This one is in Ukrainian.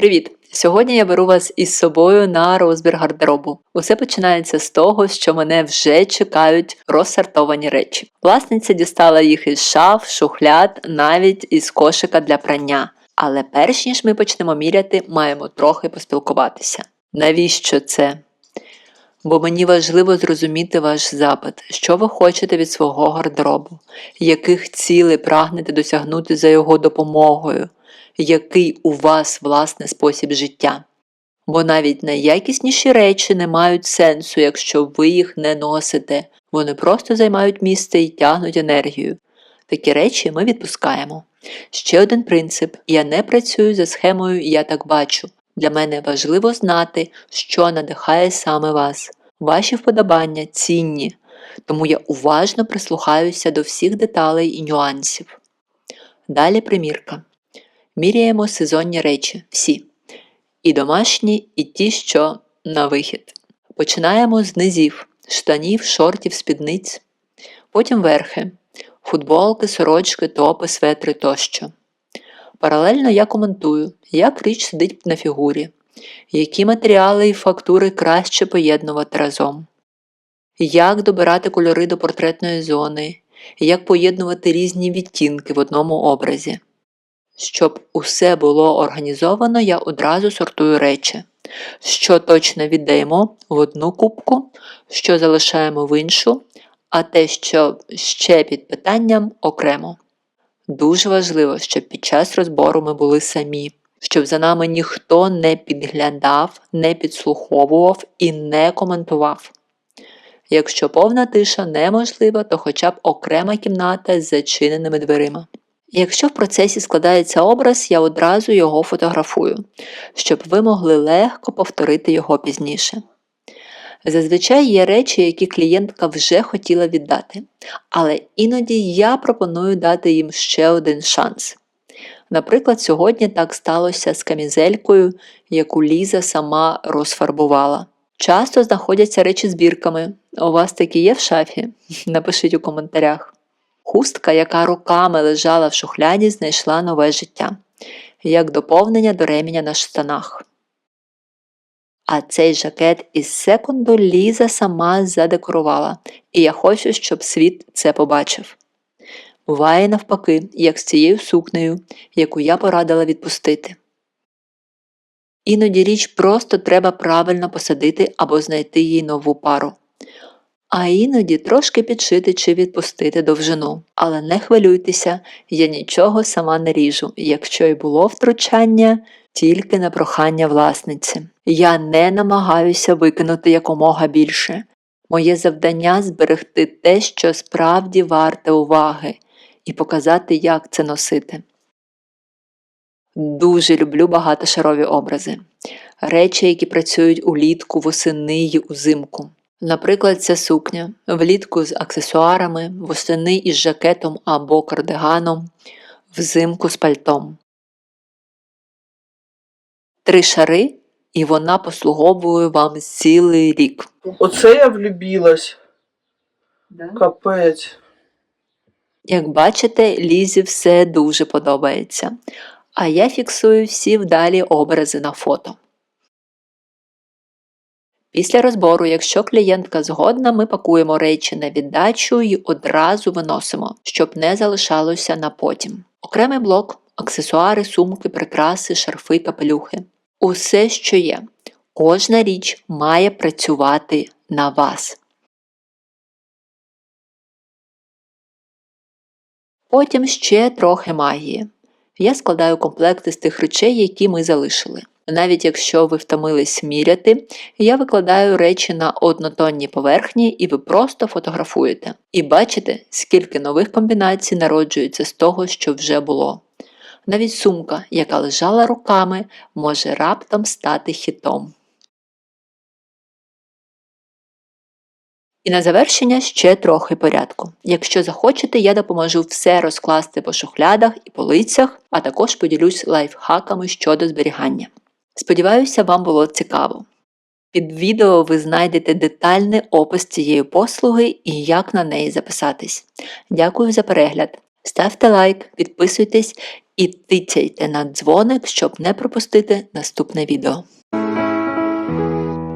Привіт! Сьогодні я беру вас із собою на розбір гардеробу. Усе починається з того, що мене вже чекають розсортовані речі. Власниця дістала їх із шаф, шухляд, навіть із кошика для прання. Але перш ніж ми почнемо міряти, маємо трохи поспілкуватися. Навіщо це? Бо мені важливо зрозуміти ваш запит, що ви хочете від свого гардеробу, яких цілей прагнете досягнути за його допомогою, який у вас власне спосіб життя. Бо навіть найякісніші речі не мають сенсу, якщо ви їх не носите, вони просто займають місце і тягнуть енергію. Такі речі ми відпускаємо. Ще один принцип: я не працюю за схемою Я так бачу. Для мене важливо знати, що надихає саме вас. Ваші вподобання цінні, тому я уважно прислухаюся до всіх деталей і нюансів. Далі примірка. Міряємо сезонні речі всі. І домашні, і ті, що на вихід. Починаємо з низів, штанів, шортів, спідниць, потім верхи, футболки, сорочки, топи, светри тощо. Паралельно я коментую, як річ сидить на фігурі, які матеріали і фактури краще поєднувати разом, як добирати кольори до портретної зони, як поєднувати різні відтінки в одному образі. Щоб усе було організовано, я одразу сортую речі, що точно віддаємо в одну кубку, що залишаємо в іншу, а те, що ще під питанням окремо. Дуже важливо, щоб під час розбору ми були самі, щоб за нами ніхто не підглядав, не підслуховував і не коментував. Якщо повна тиша неможлива, то хоча б окрема кімната з зачиненими дверима. Якщо в процесі складається образ, я одразу його фотографую, щоб ви могли легко повторити його пізніше. Зазвичай є речі, які клієнтка вже хотіла віддати, але іноді я пропоную дати їм ще один шанс. Наприклад, сьогодні так сталося з камізелькою, яку Ліза сама розфарбувала. Часто знаходяться речі збірками. У вас такі є в шафі? Напишіть у коментарях. Хустка, яка роками лежала в шухляді, знайшла нове життя, як доповнення до реміння на штанах. А цей жакет із секунду Ліза сама задекорувала, і я хочу, щоб світ це побачив. Буває навпаки, як з цією сукнею, яку я порадила відпустити. Іноді річ просто треба правильно посадити або знайти їй нову пару. А іноді трошки підшити чи відпустити довжину. Але не хвилюйтеся, я нічого сама не ріжу, якщо й було втручання, тільки на прохання власниці. Я не намагаюся викинути якомога більше. Моє завдання зберегти те, що справді варте уваги, і показати, як це носити. Дуже люблю багатошарові образи, речі, які працюють улітку, восени й узимку. Наприклад, ця сукня влітку з аксесуарами, восени із жакетом або кардиганом, взимку з пальтом. Три шари, і вона послуговує вам цілий рік. Оце я влюбилась. Капець. Як бачите, Лізі все дуже подобається, а я фіксую всі вдалі образи на фото. Після розбору, якщо клієнтка згодна, ми пакуємо речі на віддачу і одразу виносимо, щоб не залишалося на потім. Окремий блок, аксесуари, сумки, прикраси, шарфи, капелюхи. Усе, що є. Кожна річ має працювати на вас. Потім ще трохи магії. Я складаю комплекти з тих речей, які ми залишили. Навіть якщо ви втомились міряти, я викладаю речі на однотонні поверхні і ви просто фотографуєте. І бачите, скільки нових комбінацій народжується з того, що вже було. Навіть сумка, яка лежала руками, може раптом стати хітом. І на завершення ще трохи порядку. Якщо захочете, я допоможу все розкласти по шухлядах і полицях, а також поділюсь лайфхаками щодо зберігання. Сподіваюся, вам було цікаво. Під відео ви знайдете детальний опис цієї послуги і як на неї записатись. Дякую за перегляд. Ставте лайк, підписуйтесь і тицяйте на дзвоник, щоб не пропустити наступне відео.